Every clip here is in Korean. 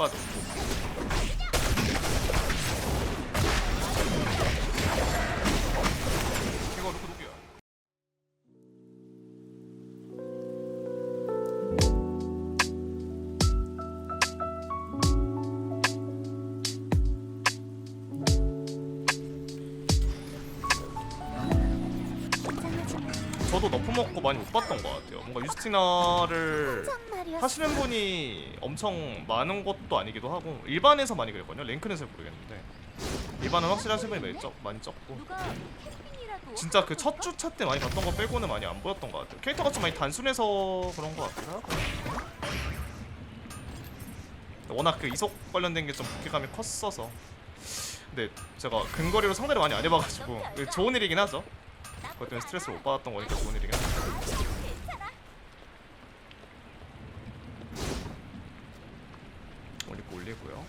빠져. 이거 놓고 녹여. 저도 너프 먹고 많이 못 봤던 것 같아요. 뭔가 유스티나를 하시는 분이 엄청 많은 것 도 아니기도 하고 일반에서 많이 그랬거든요. 랭크는 잘 모르겠는데 일반은 확실히 분이 많이, 적, 많이 적고 진짜 그 첫 주차 때 많이 봤던 거 빼고는 많이 안 보였던 것 같아요. 캐릭터가 좀 많이 단순해서 그런 것 같기도 하고 워낙 그 이속 관련된 게좀 부캐감이 컸어서 근데 제가 근거리로 상대를 많이 안 해봐가지고 그 좋은 일이긴 하죠. 그것 때문에 스트레스를 못 받았던 거니까 좋은 일이긴 하죠. 올리고요.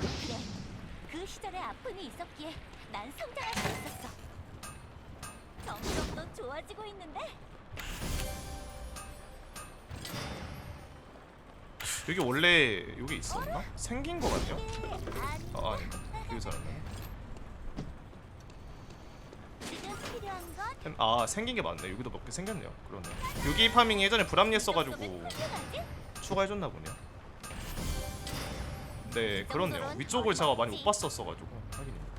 그래 그 시절에 아픔이 있었기에 난 성장할 수 있었어 점점 더 좋아지고 있는데 여기 원래 여기 있었나? 생긴 거? 이게 아니 아 아닌가? 여기 살았네. 지금 아 생긴 게 맞네. 여기도 몇 개 생겼네요. 그러네. 여기 파밍 예전에 불합리 했어가지고 가져가지? 추가해줬나 보네요. 네 그렇네요. 위쪽을 제가 많이 못 봤었어가지고 확인입니다.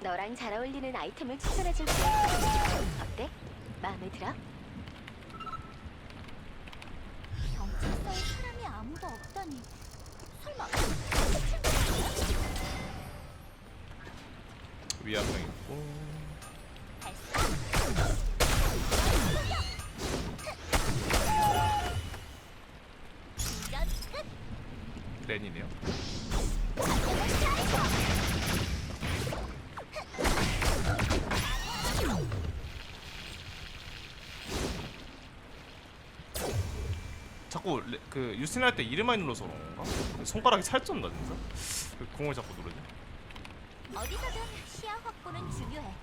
너랑 잘 어울리는 아이템을 추천해줄게. 어때? 마음에 들어? 경찰서에 아무도 없다니. 설마. 명 있고. 렌이네 그 유스틴 할때 이름 많이 눌러서 그런가? 손가락이 살쪘나 진짜? 그 공을 자꾸 누르지? 어디서든 시야 확보는 중요해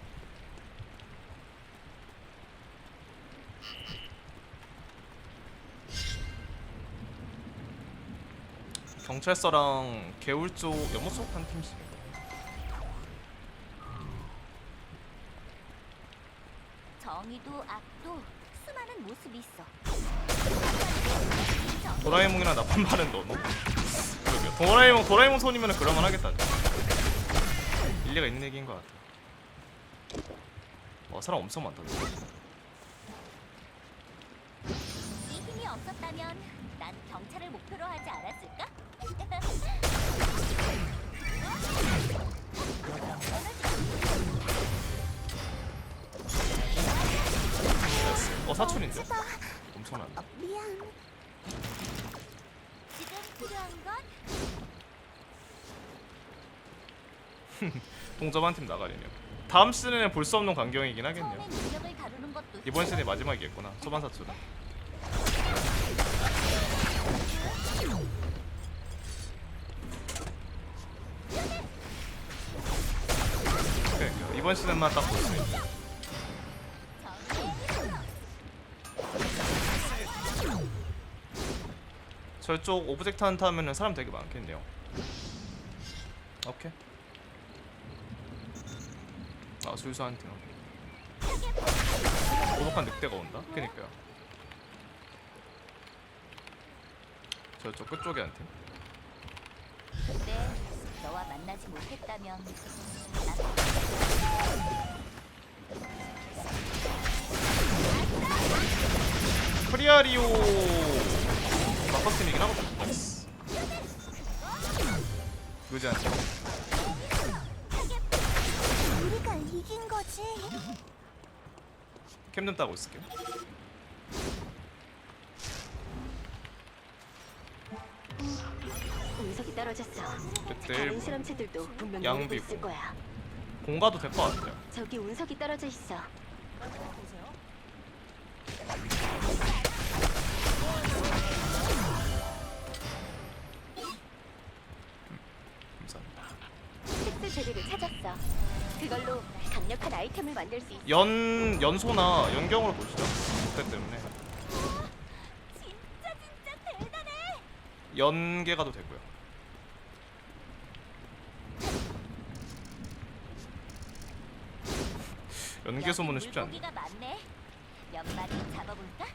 경찰서랑 개울 쪽 영호 쪽한 팀씩. 정의도 악도 수많은 모습이 있어 도라에몽이랑 나쁜 말은 너무. 그러게요. 도라에몽 도라에몽 손이면 그럴만 하겠다. 일리가 있는 얘기인 것 같아. 와 사람 엄청 많다. 이 힘이 없었다면 난 경찰을 목표로 하지 않았을까? 어 사촌인데? 엄청나네. 미안 지금 필요한 건 동점 한 팀 나가려네요. 다음 시즌에는 볼 수 없는 광경이긴 하겠네요. 처음에 능력을 다루는 것도 이번 시즌이 마지막이겠구나. 초반 사출은. 그러니까 이번 시즌만 딱 볼 수 있는. 저쪽 오브젝트 한타 하면은 사람 되게 많겠네요. 오케이. 아 술수 한 팀. 고독한 늑대가 온다? 그니까요. 저쪽 끝쪽에 한 팀. 근데 너와 만나지 못했다면 난 프리아리오 마커스팀이긴 하거든. 그지 않죠? 우리가 이긴 거지 캠좀 따고 있을게요. 운석이 떨어졌어. 그때 다른 실험체들도 분명 양비고. 있을 거야. 공 가도 될 것 같아요. 저기 운석이 떨어져 있어. 특수 재료를 찾았어. 그걸로 강력한 아이템을 만들 수 있어. 연 연소나 연경으로 보시죠. 그 때문에 진짜 진짜 대단해. 연계 가도 되고요. 연계 소문은 쉽지 않네. 물고기가 많네. 몇 마리 잡아볼까?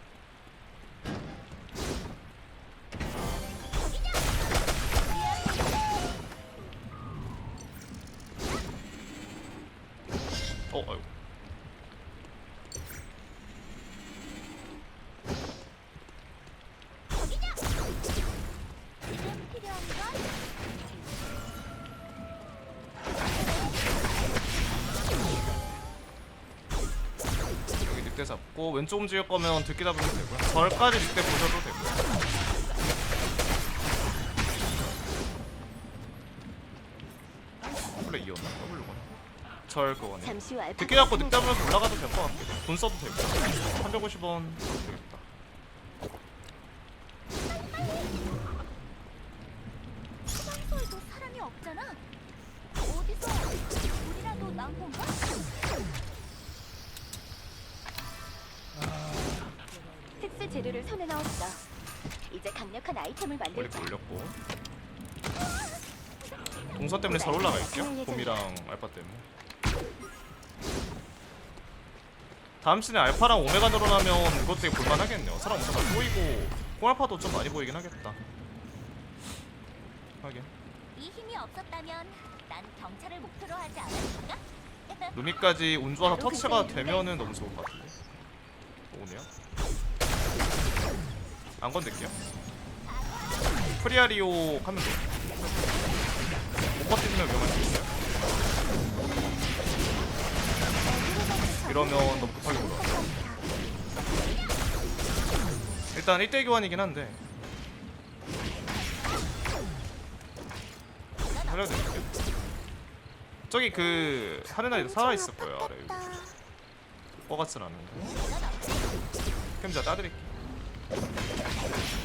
어, 아이고. 여기 늑대 잡고 왼쪽 움직일 거면 듣기 잡으면 되고요. 절까지 늑대 보셔도 되고 절 그거네. 잠시 후 알파. 듣기 잡고 늑대 보면서 올라가도 될 것 같고 돈 써도 되고 350원 되겠다. 수방소에도 사람이 없잖아. 어디서 우리라도 난 건가? 특수 재료를 손에 넣었어. 이제 강력한 아이템을 머리 만들자. 올렸고 동선 때문에 잘 올라가 있죠? 봄이랑 알파 때문에 다음 시즌에 알파랑 오메가 늘어나면 이것 되게 볼만하겠네요. 사람 많이 보이고 콩알파도 좀 많이 보이긴 하겠다. 하긴. 이 힘이 없었다면 난 경찰을 목표로 하지 않았을까? 루미까지 운 좋아서 터치가 되면은 너무 좋을 것 같은데. 오네요. 안 건들게요. 프리아리오 하면 돼요 이러면 너무 급하게 올라 일단 1대 교환이긴 한데. 살려드릴게요. 저기 그 하는 아이도 살아있을 거예요 아래 뻐같진 않은데 그럼 제가 따드릴게요.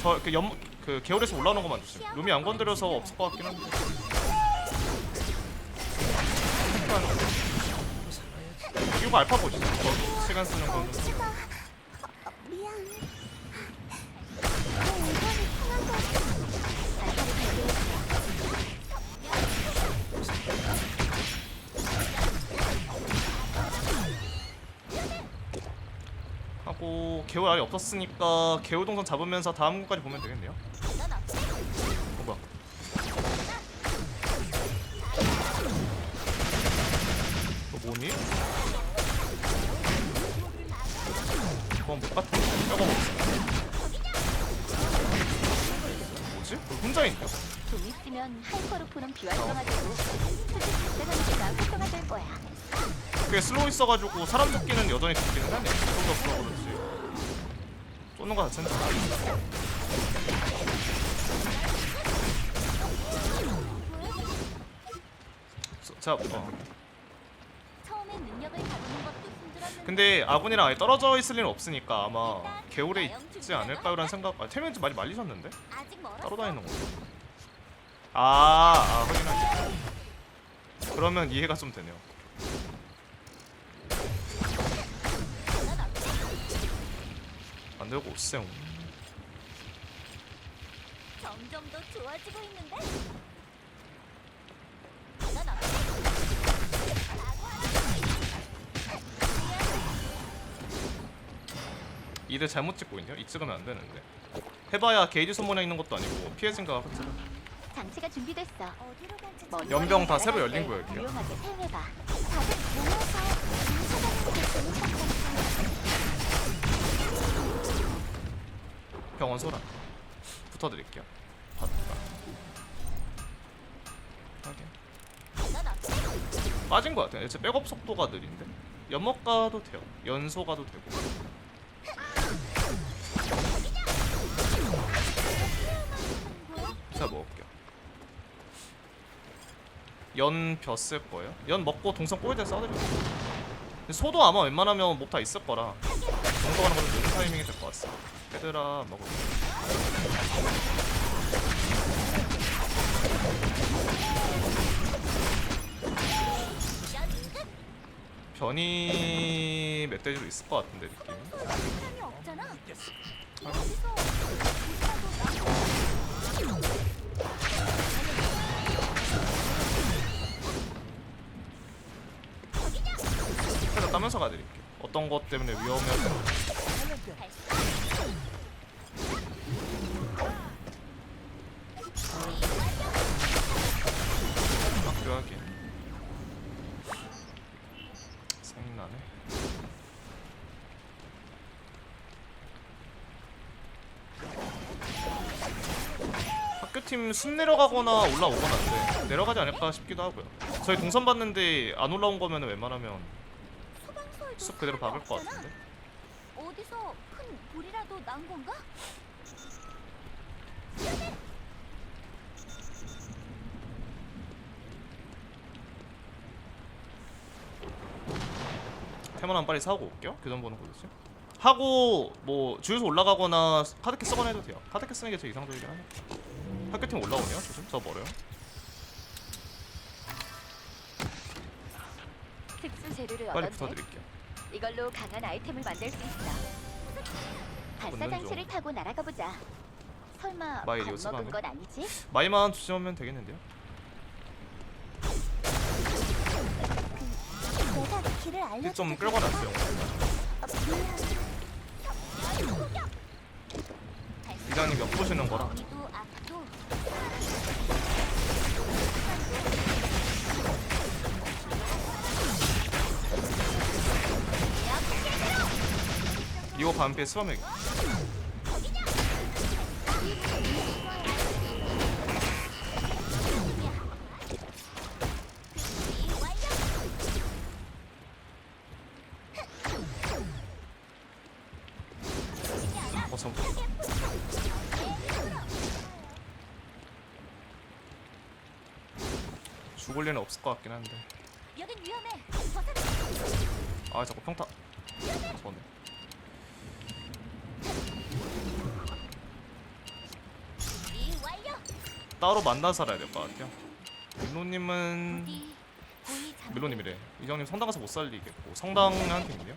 저그 연, 그 개울에서 올라오는 것만 조심 룸이 안 건드려서 없을 것 같긴 한데. 이거 알파 보시죠 저 시간 쓰는. 알파를 발견했어. 하고 개울 아예 없었으니까 개울 동선 잡으면서 다음 것까지 보면 되겠네요 있어가지고 사람 잡기는 여전히 잡기는 하네. 속도 없어 그렇지. 쏘는 거 자체는 잘 자, 어. 근데 아군이랑 아예 떨어져 있을 일은 없으니까 아마 개울에 있지 않을까요라는 생각 아좀 많이 말리셨는데? 따로 다니는 거 아, 아 확인할게 그러면 이해가 좀 되네요 안 되고 오세요 점점 더 좋아지고 있는데. 넌 어때? 이들 잘못 찍고 있네요 이 찍으면 안 되는데 해봐야 게이지 소모량 있는 것도 아니고 피해 증가가 확실해 장치가 준비됐어. 어디로 먼 연병 다 새로 열린 때 거예요, 이렇게요? 유용하게 사용해봐. 다들 모여서 찾아가는 게 좋을 것 같아. 병원 소라 붙어드릴게요 받을까? 빠진 것 같아요. 대체 백업 속도가 느린데 연막 가도 돼요. 연소 가도 되고. 자 먹을게요. 연벼쓸 거예요. 연 먹고 동선 꼬일 때 써드릴게요. 소도 아마 웬만하면 목다 있을 거라 정도 가는 거는 좋은 타이밍이 될 것 같습니다. 얘들아 먹을 변이 멧돼지로 있을 것 같은데 느낌. 나 그래서 따면서 가드릴게요. 어떤 것 때문에 위험해서 학교하게 생나네. 학교팀 숲 내려가거나 올라오거나 한데 내려가지 않을까 싶기도 하고요. 저희 동선 봤는데 안 올라온 거면 웬만하면 숲 그대로 박을 것. 같은데. 어디서 큰 불이라도 난 건가? 테마는 빨리 사고 올게요. 교전 보는 거겠지. 하고 뭐 주유소 올라가거나 카드캐 쓰거나 해도 돼요. 카드캐 쓰는 게 제일 이상적이긴 하네. 학교팀 올라오네요. 조심. 저 멀어요. 특수 재료를 빨리 얻었네. 붙어드릴게요. 이걸로 강한 아이템을 만들 수 있어. 발사 장치를 중. 타고 날아가 보자. 설마 마일이 겁 요즘 먹은 하네. 건 아니지? 마이만 조심하면 되겠는데요. 내가 길을 알려. 좀 끌고 났어요. 이장님 역 보시는 거라. 스와맥. 어서 죽을 일은 없을 것 같긴 한데. 아 자꾸 평타. 저네. 이 완료. 따로 만나 살아야 될 것 같아요. 밀로님은. 밀로님이래. 이장님 성당 가서 못 살리겠고 성당한테 있네요.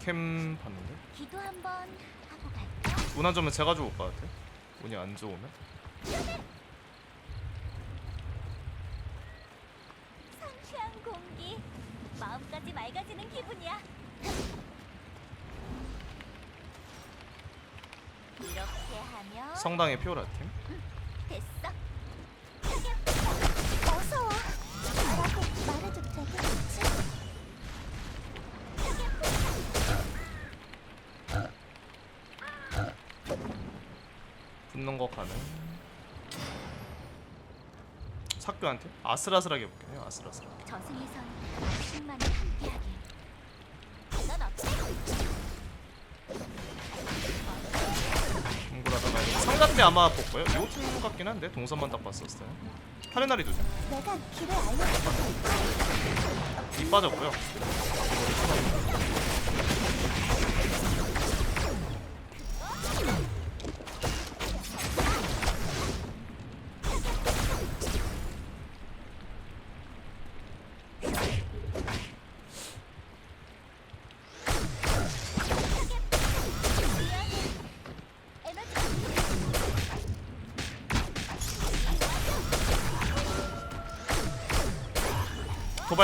캠 봤는데 기도 한번 하고 갈까? 운안 좋으면 제가 죽을 것 같아. 운이 안 좋으면 상쾌한 공기. 마음까지 맑아지는 기분이야. 이렇게 하면 성당의 피오라 팀. 됐어. 어서 와. 라고 말해도 되겠지? 붙는 거 가능. sak교한테 아슬아슬하게 볼게요. 아슬아슬하게. 저승에선 당신만이 함께하길. 상가 때 아마 볼 거예요. 요팀 같긴 한데 동선만 딱 봤었어요. 하는 날이 두죠. 이 빠졌고요.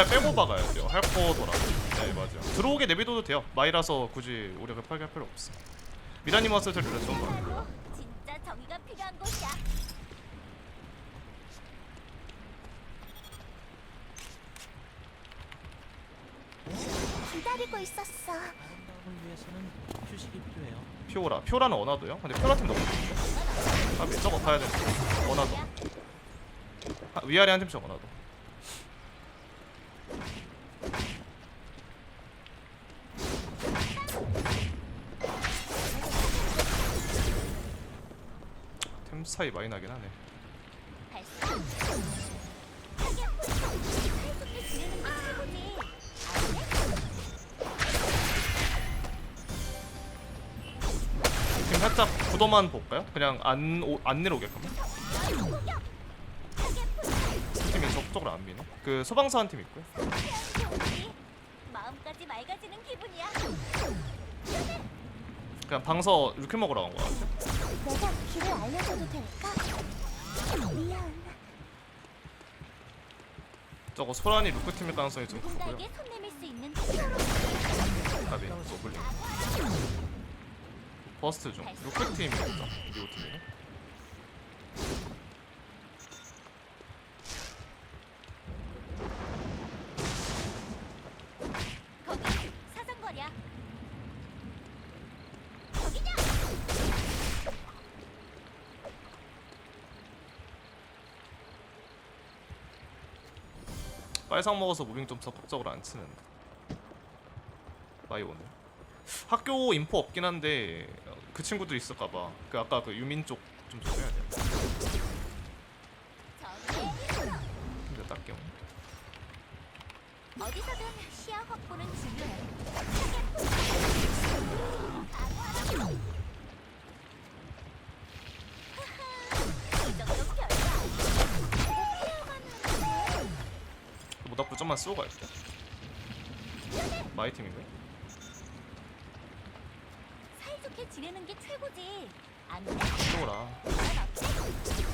도발 빼고 박아야 돼요. 할거 돌아. 네 맞아요. 들어오게 내비둬도 돼요. 마이라서 굳이 우리가 급하게 할 필요 없어. 미라님 왔을 때 그랬던 거. 진짜 정의가 필요한 곳이야. 기다리고 있었어. 아름다움을 위해서는 휴식이 필요해요. 피오라. 피오라는 원화도요? 근데 피오라 팀 너무 좋은데? 아, 왜 저거 가야 되는데. 원화도. 아, 위아래 한 팀씩 원화도. 템 차이 많이 나긴 하네. 지금 살짝 구도만 볼까요? 그냥 안, 오, 안 내려오게끔. 두 팀이 적 적극적으로 안 미네. 그 소방사 한 팀 있고요. 마음까지 맑아지는 기분이야. 그냥 방서 이렇게 먹으러 간 거야. 내가 길을 알려줘도 될까? 미안. 저거 소란이 루크 팀일 가능성이 좀 크고요. 누군가에게 손 내밀 수 있는 히어로 가비 노블링. 버스트 중 루크 팀이겠다. 리오 팀이네. 거기 사정거리야. 거기냐? 빨상 먹어서 무빙 좀 적극적으로 안 치는데. 많이 오네. 학교 인포 없긴 한데 어, 그 친구들 있을까봐. 그 아까 그 유민 쪽좀 조심해야 돼. 저기 근데 딱게 어디서든 시야 확보는 중요해. 이 정도 별거 아니야. 모닥불 좀만 쏘고 갈게. 마이 팀인데? 사이좋게 지내는 게 최고지. 안? 쏘라.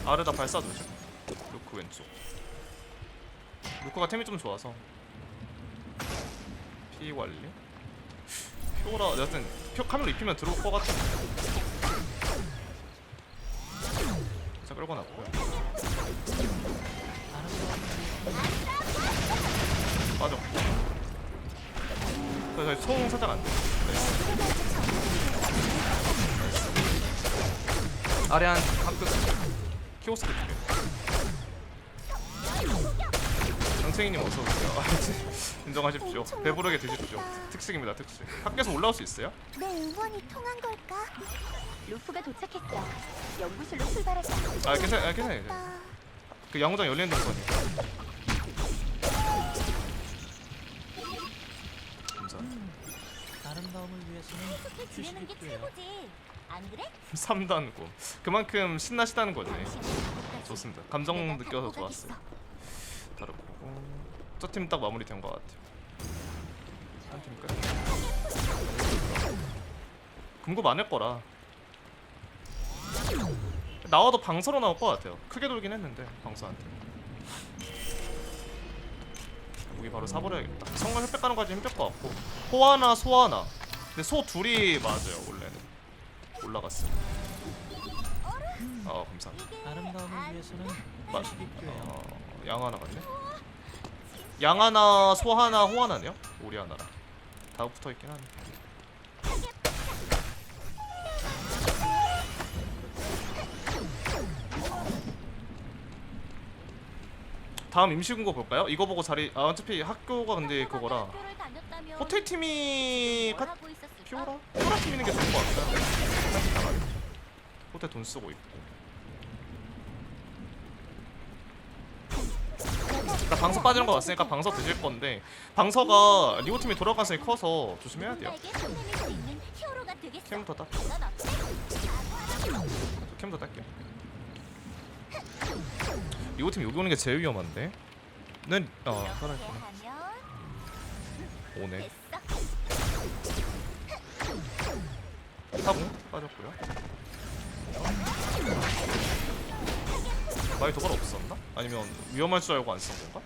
아르다 발사 조심. 루크 왼쪽. 루크가 템이 좀 좋아서. 피 관리. 피오라 여튼 표 카메라 입히면 들어올 것 같아. 자 끌고 놨고요. 빠져. 저기 송 살짝 안 돼. 아래 한 학교 키오스크 쪽에. 장채희님 어서 오세요. 인정하십시오. 배부르게 드십시오. 특식입니다, 특식. 학교에서 올라올 수 있어요? 내 응원이 통한 걸까? 루프가 도착했어. 연구실로 출발할까? 아, 괜찮아, 아, 괜찮아요. 아, 그 양호장 열리는 동선이니까. 아름다움을 위해서는 지내는 게 휴식이 필요해요. 최고지. 안 그래? 3단 꿈. 그만큼 신나시다는 작업까지 좋습니다. 감정 느껴서 좋았어요. 다르고. 저 팀 딱 마무리된 것 같아요. 한팀 끝. 금고 많을 거라. 나와도 방서로 나올 것 같아요. 크게 돌긴 했는데 방서한테. 여기 바로 사버려야겠다. 성공 혈백 가는 까지 힘들 것 같고. 호 하나, 소 하나. 근데 소 둘이 맞아요 원래는. 올라갔어. 아 감사합니다. 아름다움을 안 위해서는 필요해요. 어, 양 하나 같네. 양 하나, 소 하나, 호 하나네요. 오리 하나랑 다 붙어 있긴 하네. 다음 임시군고 볼까요? 이거 보고 자리 아 어차피 학교가 근데 그거라 호텔 팀이 있었을까? 피오라? 피오라 팀 있는 게 좋을 것 같아요. 호텔 돈 쓰고 있고. 일단 방서 빠지는 거 봤으니까 방서 드실 건데 방서가 리오 팀이 돌아갈 가능성이 커서 조심해야 돼요. 캠부터 딱, 넌 어때? 캠부터 딸게요. 리오 팀 여기 오는 게 제일 위험한데. 는 어, 이렇게 살아있구나. 하면 오네. 사고 빠졌고요. 많이 도발 없었나? 아니면 위험할 줄 알고 안 쓴 건가?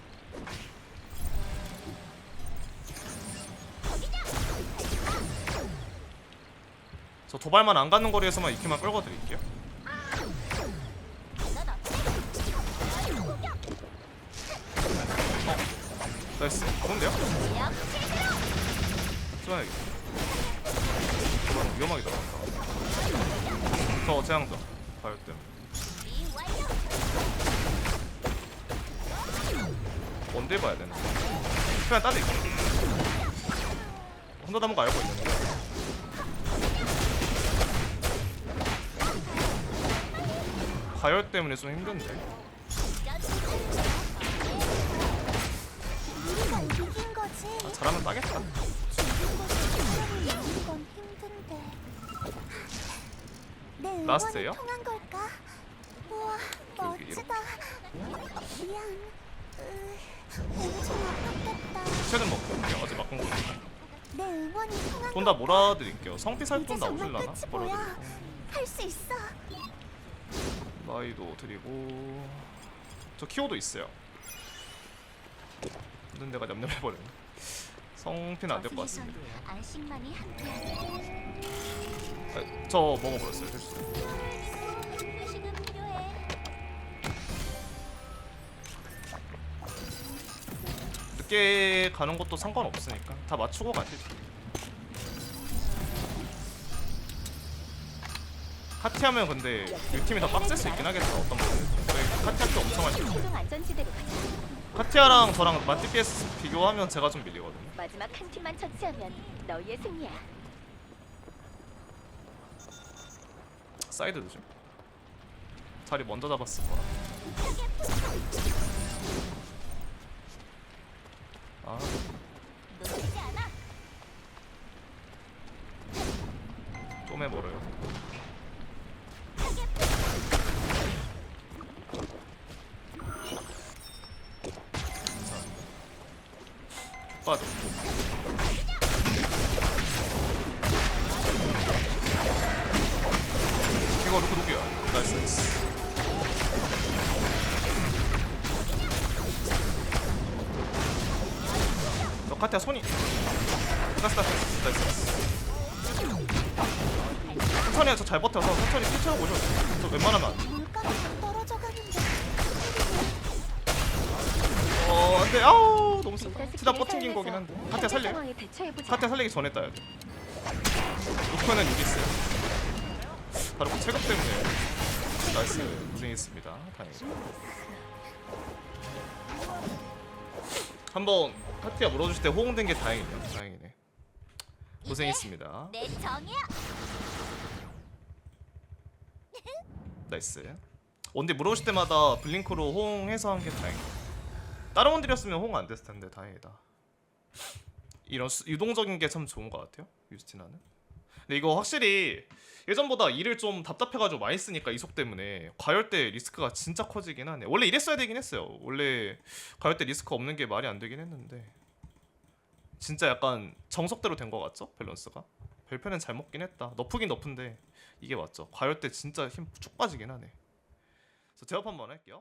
저 도발만 안 가는 거리에서만 이키만 끌고 드릴게요. 나이스. 좋은데요? 쏘야겠다. 위험하게 들어간다. 저 재앙전. 바이오 때문에. 원딜 봐야 되는데. 그냥 있고. 혼자 담은 거 알고 있는데. 가열 때문에 좀 힘든데. 잘하면 따겠다. 라스트예요? 최근 먹고 올게요. 어제 막은 거. 내 응원이 통한 돈 다 몰아드릴게요. 성피 살돈 이제 정말 나오실라나? 할수 있어. 마이도 드리고 저 키오도 있어요. 근데 내가 냠냠해버렸네. 성피는 안 될 것 같습니다. 아, 저 먹어버렸어요. 실수. 휴식은 필요해. 늦게 가는 것도 상관없으니까 다 맞추고 가시죠. 카티하면 근데 이 팀이 더 빡셀 수 있긴 하겠다. 어떤 저희 카티할 때 엄청 하시고. 카티아랑 저랑 마티피에스 비교하면 제가 좀 밀리거든요. 마지막 한 팀만 처치하면 너희의 승리야. 사이드 조심. 자리 먼저 잡았을 거라. 아, 놓치지 않아. 좀 해 버려요. 빠져. 이거 누구 누구야? 나이스 나이스. 저 카티아 손이. 나이스 나이스 나이스. 나이스. 천천히 해서 잘 버텨서 천천히 피 채우고 오셔도 돼요. 저 웬만하면 안 돼. 떨어져 가는데. 어, 안 돼. 아우, 티다 뻗팅긴 거긴 한데. 카티아 살려. 카티아 살리기 전에 따야 돼. 루크는 여기 있어요. 바로 그 체급 때문에. 나이스. 고생했습니다. 다행이다. 한번 카티아 물어주실 때 호응된 게 다행이네요. 다행이네. 고생했습니다. 나이스. 원딜 물어오실 때마다 블링크로 호응해서 한 게 다행이다. 다른 원딜이었으면 호응 안 됐을 텐데 다행이다. 이런 수, 유동적인 게 참 좋은 것 같아요. 유스티나는. 근데 이거 확실히 예전보다 일을 좀 답답해가지고 많이 쓰니까 이속 때문에 과열대 리스크가 진짜 커지긴 하네. 원래 이랬어야 되긴 했어요. 원래 과열대 리스크 없는 게 말이 안 되긴 했는데 진짜 약간 정석대로 된 것 같죠? 밸런스가. 별표는 잘 먹긴 했다. 너프긴 너프인데 이게 맞죠. 과열 때 진짜 힘 쭉 빠지긴 하네. 그래서 제압 한번 할게요.